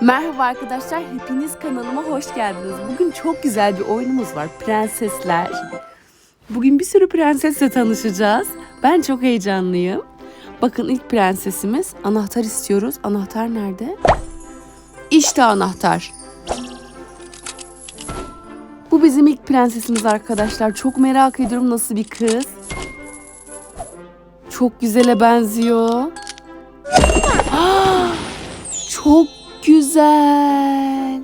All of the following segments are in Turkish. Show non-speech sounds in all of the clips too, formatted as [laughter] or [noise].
Merhaba arkadaşlar, hepiniz kanalıma hoş geldiniz. Bugün çok güzel bir oyunumuz var, Prensesler. Bugün bir sürü prensesle tanışacağız. Ben çok heyecanlıyım. Bakın ilk prensesimiz. Anahtar istiyoruz. Anahtar nerede? İşte anahtar. Bu bizim ilk prensesimiz arkadaşlar. Çok merak ediyorum nasıl bir kız. Çok güzele benziyor. [gasps] Çok güzel.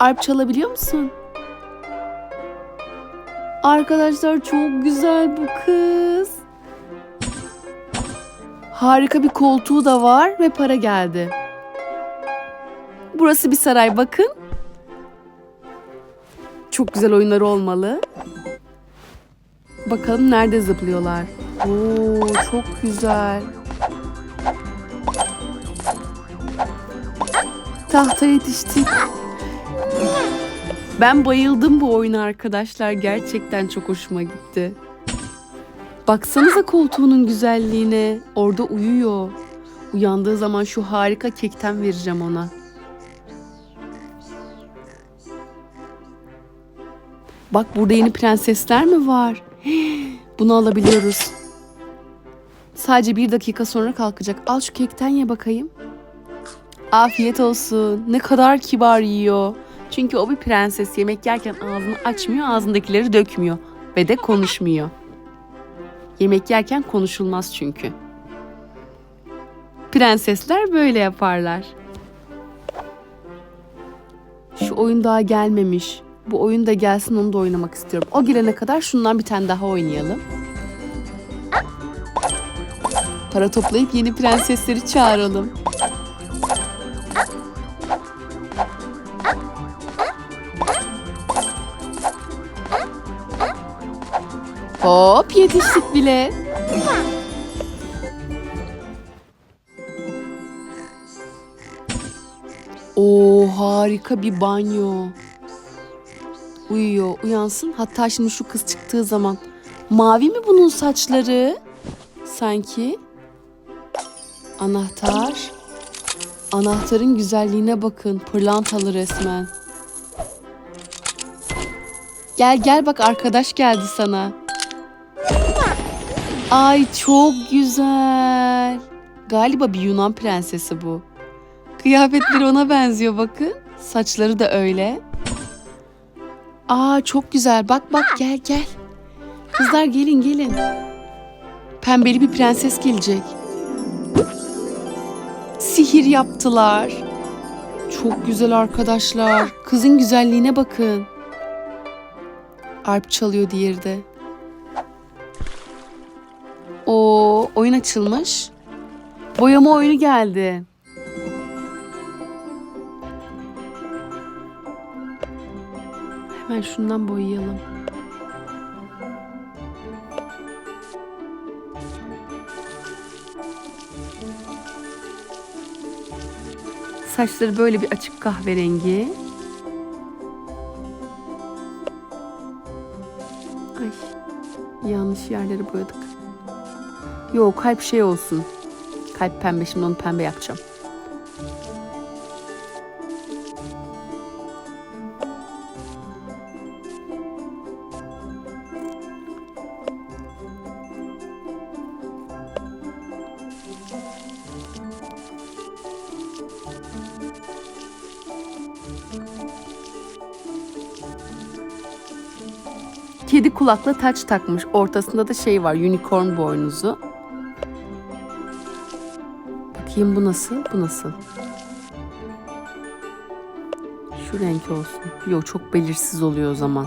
Arp çalabiliyor musun? Arkadaşlar çok güzel bu kız. Harika bir koltuğu da var ve para geldi. Burası bir saray bakın. Çok güzel oyunları olmalı. Bakalım nerede zıplıyorlar. Oo çok güzel. Tahta yetiştik. Ben bayıldım bu oyuna arkadaşlar. Gerçekten çok hoşuma gitti. Baksanıza koltuğunun güzelliğine. Orada uyuyor. Uyandığı zaman şu harika kekten vereceğim ona. Bak burada yeni prensesler mi var? [gasps] Bunu alabiliyoruz. Sadece bir dakika sonra kalkacak. Al şu kekten ye bakayım. Afiyet olsun. Ne kadar kibar yiyor. Çünkü o bir prenses yemek yerken ağzını açmıyor, ağzındakileri dökmüyor ve de konuşmuyor. Yemek yerken konuşulmaz çünkü. Prensesler böyle yaparlar. Şu oyun daha gelmemiş. Bu oyun da gelsin onu da oynamak istiyorum. O gelene kadar şundan bir tane daha oynayalım. Para toplayıp yeni prensesleri çağıralım. Hop yetiştik bile. Oo harika bir banyo. Uyuyor, uyansın. Hatta şimdi şu kız çıktığı zaman mavi mi bunun saçları? Sanki. Anahtar. Anahtarın güzelliğine bakın. Pırlantalı resmen. Gel gel bak arkadaş geldi sana. Ay çok güzel. Galiba bir Yunan prensesi bu. Kıyafetleri ona benziyor bakın. Saçları da öyle. Aa çok güzel. Bak bak gel gel. Kızlar gelin gelin. Pembeli bir prenses gelecek. Sihir yaptılar. Çok güzel arkadaşlar. Kızın güzelliğine bakın. Arp çalıyor diğeri de. Oyun açılmış. Boyama oyunu geldi. Hemen şundan boyayalım. Saçları böyle bir açık kahverengi. Ay yanlış yerleri boyadık. Yok kalp şey olsun. Kalp pembe şimdi onu pembe yapacağım. Kedi kulakla taç takmış. Ortasında da şey var unicorn boynuzu. Bakayım bu nasıl? Bu nasıl? Şu renk olsun. Yok çok belirsiz oluyor o zaman.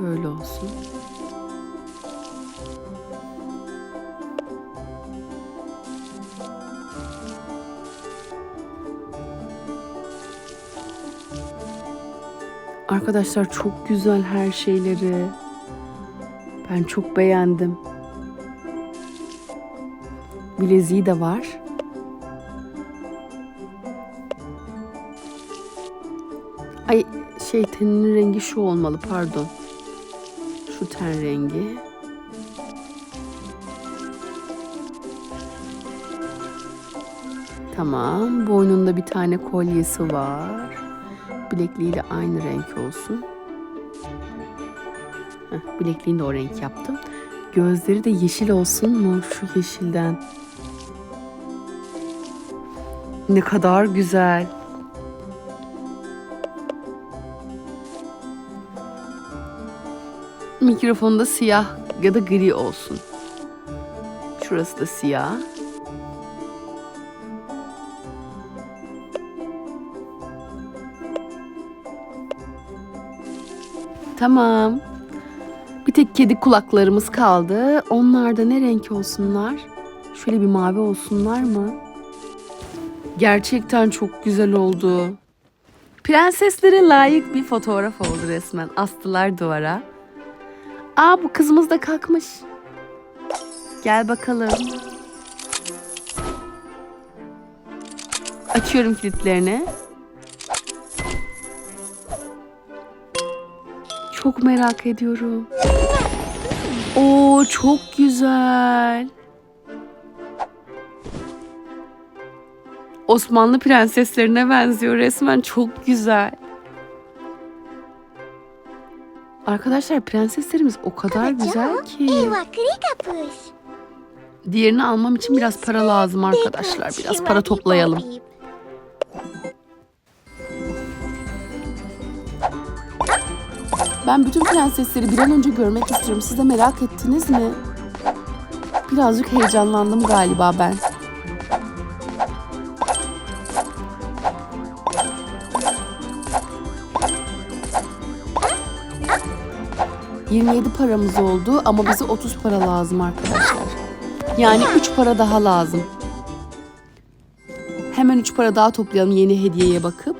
Böyle olsun. Arkadaşlar çok güzel her şeyleri. Ben çok beğendim. Bileziği de var. Ay şey teninin rengi şu olmalı pardon. Şu ten rengi. Tamam. Boynunda bir tane kolyesi var. Bilekliğiyle aynı renk olsun. Heh, bilekliğini de o renk yaptım. Gözleri de yeşil olsun mu? Şu yeşilden. Ne kadar güzel. Mikrofonda siyah ya da gri olsun. Şurası da siyah. Tamam. Tek kedi kulaklarımız kaldı. Onlar da ne renk olsunlar? Şöyle bir mavi olsunlar mı? Gerçekten çok güzel oldu. Prenseslere layık bir fotoğraf oldu resmen. Astılar duvara. Aa bu kızımız da kalkmış. Gel bakalım. Açıyorum kilitlerini. Çok merak ediyorum. Oo çok güzel. Osmanlı prenseslerine benziyor resmen çok güzel. Arkadaşlar prenseslerimiz o kadar güzel ki. Diğerini almam için biraz para lazım arkadaşlar. Biraz para toplayalım. Ben bütün prensesleri bir an önce görmek istiyorum. Siz de merak ettiniz mi? Birazcık heyecanlandım galiba ben. ...27 paramız oldu ama bize 30 para lazım arkadaşlar. Yani 3 para daha lazım. Hemen 3 para daha toplayalım yeni hediyeye bakıp.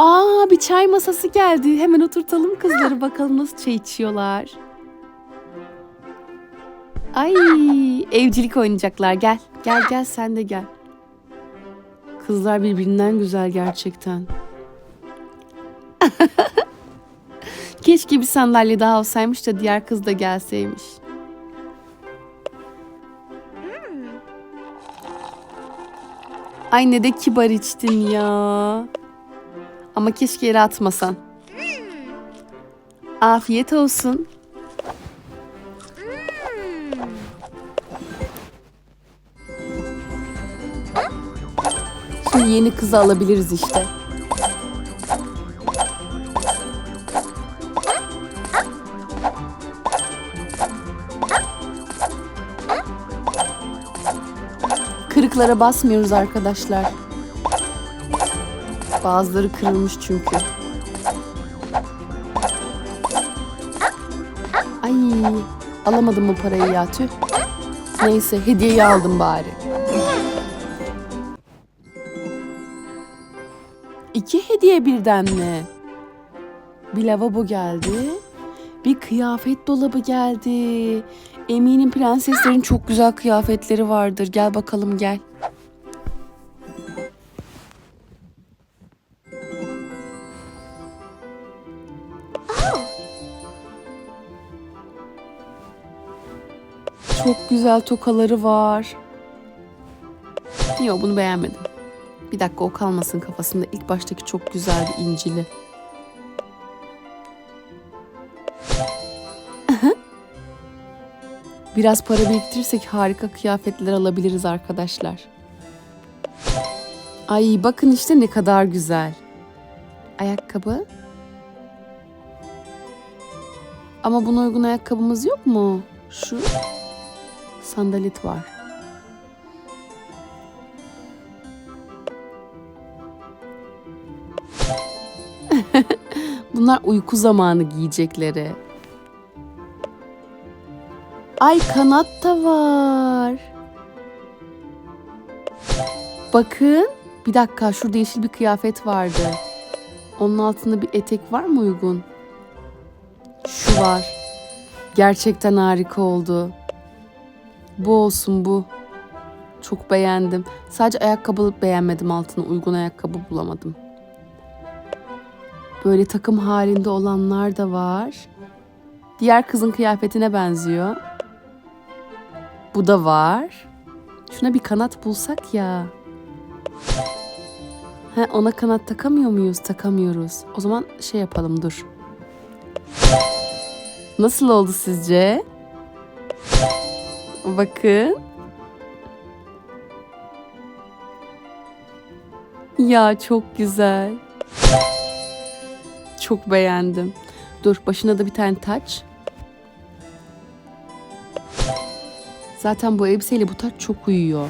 Aa bir çay masası geldi. Hemen oturtalım kızları bakalım nasıl çay içiyorlar. Ay evcilik oynayacaklar. Gel gel gel sen de gel. Kızlar birbirinden güzel gerçekten. [laughs] Keşke bir sandalye daha olsaymış da diğer kız da gelseymiş. Ay ne de kibar içtin ya. Ama keşke yere atmasan. Afiyet olsun. Şimdi yeni kızı alabiliriz işte. Kırıklara basmıyoruz arkadaşlar. Bazıları kırılmış çünkü. Ay alamadım o parayı ya tüh. Neyse hediyeyi aldım bari. İki hediye birden mi? Bir lavabo geldi. Bir kıyafet dolabı geldi. Eminim prenseslerin çok güzel kıyafetleri vardır. Gel bakalım gel. Güzel tokaları var. Yok bunu beğenmedim. Bir dakika o kalmasın kafasında. İlk baştaki çok güzeldi incili. Biraz para biriktirirsek harika kıyafetler alabiliriz arkadaşlar. Ay bakın işte ne kadar güzel. Ayakkabı. Ama buna uygun ayakkabımız yok mu? Şu sandalet var. [laughs] Bunlar uyku zamanı giyecekleri. Ay kanat da var. Bakın. Bir dakika şurada yeşil bir kıyafet vardı. Onun altında bir etek var mı uygun? Şu var. Gerçekten harika oldu. Bu olsun bu. Çok beğendim. Sadece ayakkabı beğenmedim altına. Uygun ayakkabı bulamadım. Böyle takım halinde olanlar da var. Diğer kızın kıyafetine benziyor. Bu da var. Şuna bir kanat bulsak ya. He, ona kanat takamıyor muyuz? Takamıyoruz. O zaman şey yapalım dur. Nasıl oldu sizce? Bakın. Ya çok güzel. Çok beğendim. Dur başına da bir tane taç. Zaten bu elbiseyle bu taç çok uyuyor.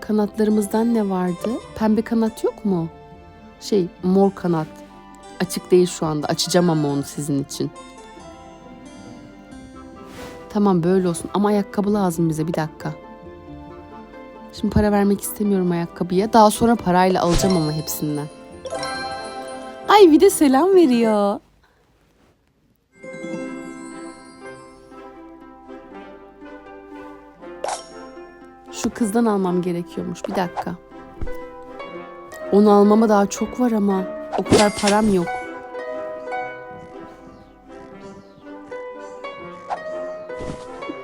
Kanatlarımızdan ne vardı? Pembe kanat yok mu? Şey mor kanat. Açık değil şu anda. Açacağım ama onu sizin için. Tamam böyle olsun ama ayakkabı lazım bize bir dakika. Şimdi para vermek istemiyorum ayakkabıya. Daha sonra parayla alacağım ama hepsinden. Ay bir de selam veriyor. Şu kızdan almam gerekiyormuş. Bir dakika. Onu almama daha çok var ama o kadar param yok.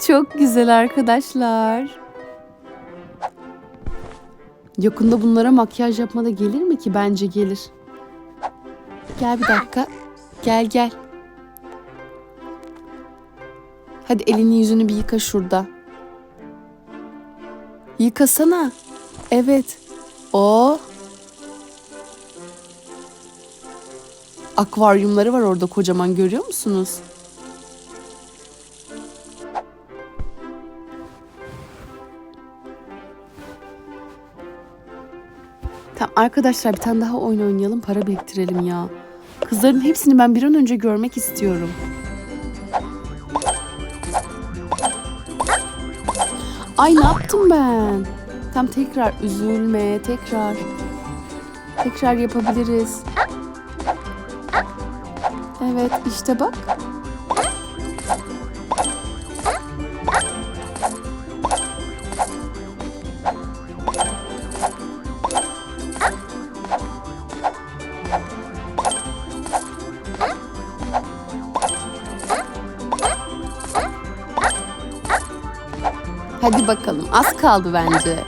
Çok güzel arkadaşlar. Yakında bunlara makyaj yapmada gelir mi ki? Bence gelir. Gel bir dakika. Gel gel. Hadi elini yüzünü bir yıka şurada. Yıkasana. Evet. O. Akvaryumları var orada kocaman görüyor musunuz? Tamam arkadaşlar bir tane daha oyun oynayalım para biriktirelim ya. Kızların hepsini ben bir an önce görmek istiyorum. Ay ne yaptım ben? Tam tekrar üzülme, tekrar. Tekrar yapabiliriz. Evet, işte bak. Hadi bakalım, az kaldı bence.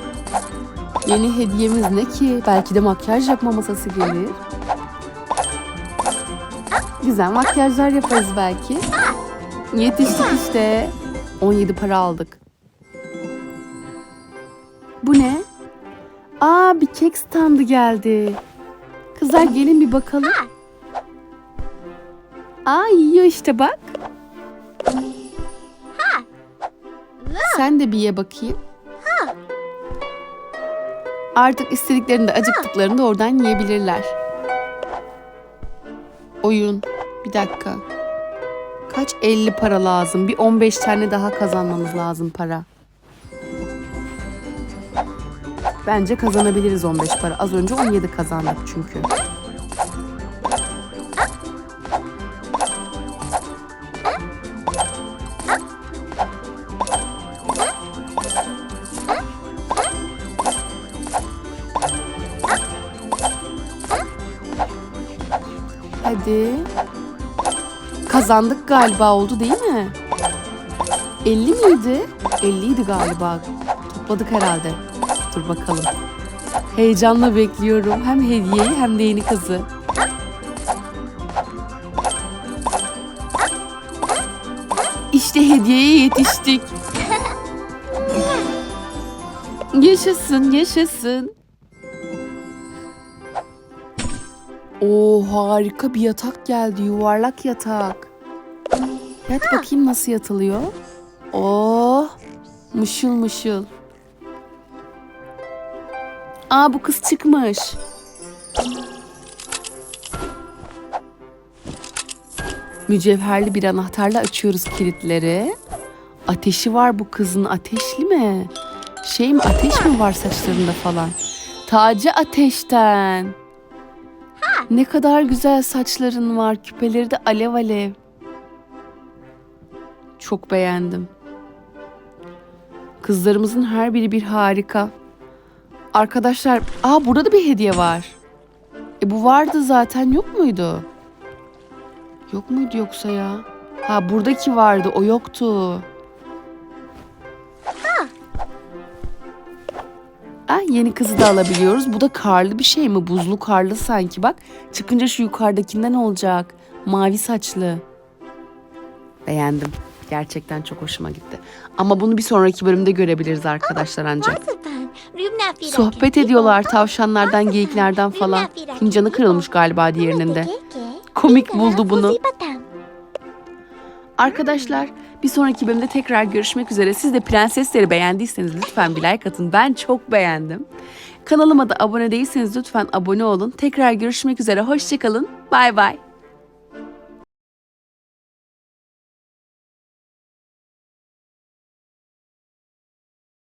Yeni hediyemiz ne ki? Belki de makyaj yapma masası gelir. Güzel makyajlar yaparız belki. Yetiştik işte. 17 para aldık. Bu ne? Aa bir kek standı geldi. Kızlar gelin bir bakalım. Aa yiyor işte bak. Sen de bir ye bakayım. Artık istediklerinde acıktıklarında oradan yiyebilirler. Oyun. Bir dakika. Kaç 50 para lazım? Bir 15 tane daha kazanmamız lazım para. Bence kazanabiliriz 15 para. Az önce 17 kazandık çünkü. Kazandık galiba oldu değil mi? 50 miydi? 50 idi galiba. Topladık herhalde. Dur bakalım. Heyecanla bekliyorum. Hem hediyeyi hem de yeni kızı. İşte hediyeye yetiştik. Yaşasın, yaşasın. Oo harika bir yatak geldi. Yuvarlak yatak. Yat bakayım nasıl yatılıyor. Oh mışıl mışıl. Aa bu kız çıkmış. Mücevherli bir anahtarla açıyoruz kilitleri. Ateşi var bu kızın. Ateşli mi? Şey mi ateş mi var saçlarında falan? Tacı ateşten. Ne kadar güzel saçların var. Küpeleri de alev alev. Çok beğendim. Kızlarımızın her biri bir harika. Arkadaşlar, aa burada da bir hediye var. E bu vardı zaten yok muydu? Yok muydu yoksa ya? Ha buradaki vardı o yoktu. Aa da yeni kızı da alabiliyoruz. Bu da karlı bir şey mi? Buzlu karlı sanki bak. Çıkınca şu yukarıdakinden olacak. Mavi saçlı. Beğendim. Gerçekten çok hoşuma gitti. Ama bunu bir sonraki bölümde görebiliriz arkadaşlar ancak. Sohbet ediyorlar tavşanlardan, geyiklerden falan. Fincanı kırılmış galiba diğerinin de. Komik buldu bunu. Arkadaşlar bir sonraki bölümde tekrar görüşmek üzere. Siz de prensesleri beğendiyseniz lütfen bir like atın. Ben çok beğendim. Kanalıma da abone değilseniz lütfen abone olun. Tekrar görüşmek üzere. Hoşçakalın. Bay bay.